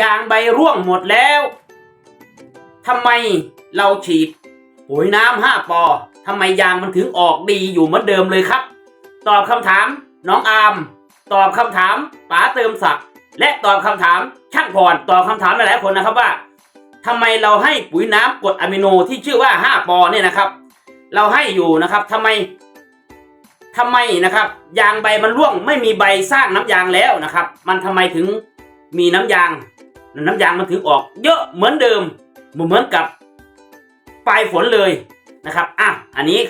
ยางใบร่วงหมดแล้วทำไมเราฉีดปุ๋ยน้ำห้าปอทำไมยางมันถึงออกดีอยู่เหมือนเดิมเลยครับ ตอบคำถามน้องอาม ตอบคำถามป๋าเติมศักดิ์และตอบคำถามช่างพรตอบคำถามหลายๆคนนะครับว่าทำไมเราให้ปุ๋ยน้ำกรดอะมิโนที่ชื่อว่าห้าปอเนี่ยนะครับ เราให้อยู่นะครับทำไมทำไมนะครับ ยางใบมันร่วงไม่มีใบสร้างน้ำยางแล้วนะครับ มันทำไมถึงมีน้ำยาง น้ำยางมันถึงออกเยอะเหมือนเดิมเหมือนกับปลายฝนเลยนะครับอะอันนี้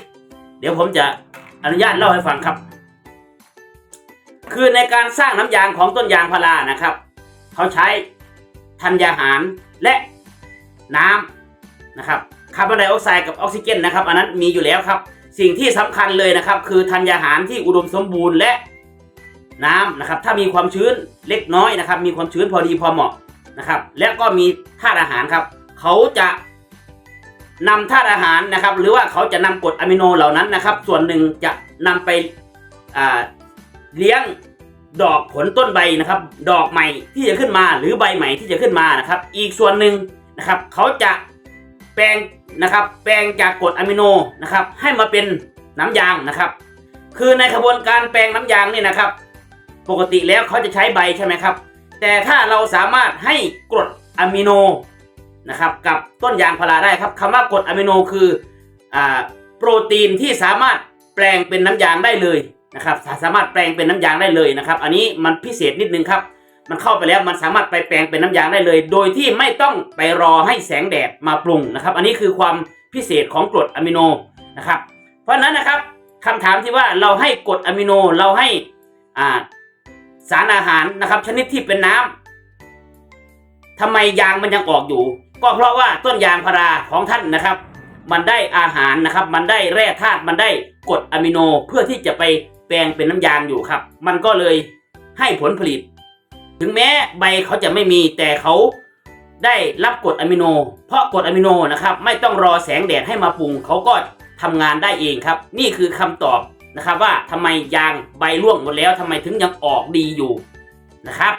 เดี๋ยวผมจะอนุญาตเล่าให้ฟังครับ คือในการสร้างน้ำยางของต้นยางพารานะครับ เขาใช้ธัญญาหารและน้ำนะครับคาร์บอนไดออกไซด์กับออกซิเจนนะครับอันนั้นมีอยู่แล้วครับ สิ่งที่สำคัญเลยนะครับ คือธัญญาหารที่อุดมสมบูรณ์และน้ำนะครับ ถ้ามีความชื้นเล็กน้อยนะครับ มีความชื้นพอดีพอเหมาะ นะครับ และก็มีธาตุอาหารครับ เขาจะนำธาตุอาหารนะครับ หรือว่าเขาจะนำกรดอะมิโนเหล่านั้นนะครับ ส่วนหนึ่งจะนำไปเลี้ยงดอกผลต้นใบนะครับ ดอกใหม่ที่จะขึ้นมา หรือใบใหม่ที่จะขึ้นมานะครับ อีกส่วนหนึ่งนะครับ เขาจะแปลงนะครับ แปลงจากกรดอะมิโนนะครับ ให้มาเป็นน้ำยางนะครับ คือในกระบวนการแปลงน้ำยางนี่นะครับ ปกติแล้วเขาจะใช้ใบใช่ไหมครับ แต่ถ้าเราสามารถให้กรดอะมิโนนะครับกับต้นยางพาราได้ครับคำว่ากรดอะมิโนคืออ่าโปรตีนที่สามารถแปลงเป็นน้ำยางได้เลยนะครับสามารถแปลงเป็นน้ำยางได้เลยนะครับ อันนี้มันพิเศษนิดนึงครับ มันเข้าไปแล้วมันสามารถไปแปลงเป็นน้ำยางได้เลย โดยที่ไม่ต้องไปรอให้แสงแดดมาปรุงนะครับ อันนี้คือความพิเศษของกรดอะมิโนนะครับ เพราะฉะนั้นนะครับคำถามที่ว่าเราให้กรดอะมิโนเราให้อ่า สารอาหารนะครับ ชนิดที่เป็นน้ำทำไมยางมันยังออกอยู่ ก็เพราะว่าต้นยางพาราของท่านนะครับ มันได้อาหารนะครับ มันได้แร่ธาตุมันได้กรดอะมิโนเพื่อที่จะไปแปลงเป็นน้ำยางอยู่ครับ มันก็เลยให้ผลผลิต ถึงแม้ใบเขาจะไม่มีแต่เขาได้รับกรดอะมิโน เพราะกรดอะมิโนนะครับ ไม่ต้องรอแสงแดดให้มาปรุงเขาก็ทำงานได้เองครับ นี่คือคำตอบ นะครับว่าทำไมยางใบร่วงหมดแล้วทำไมถึงยังออกดีอยู่นะครับ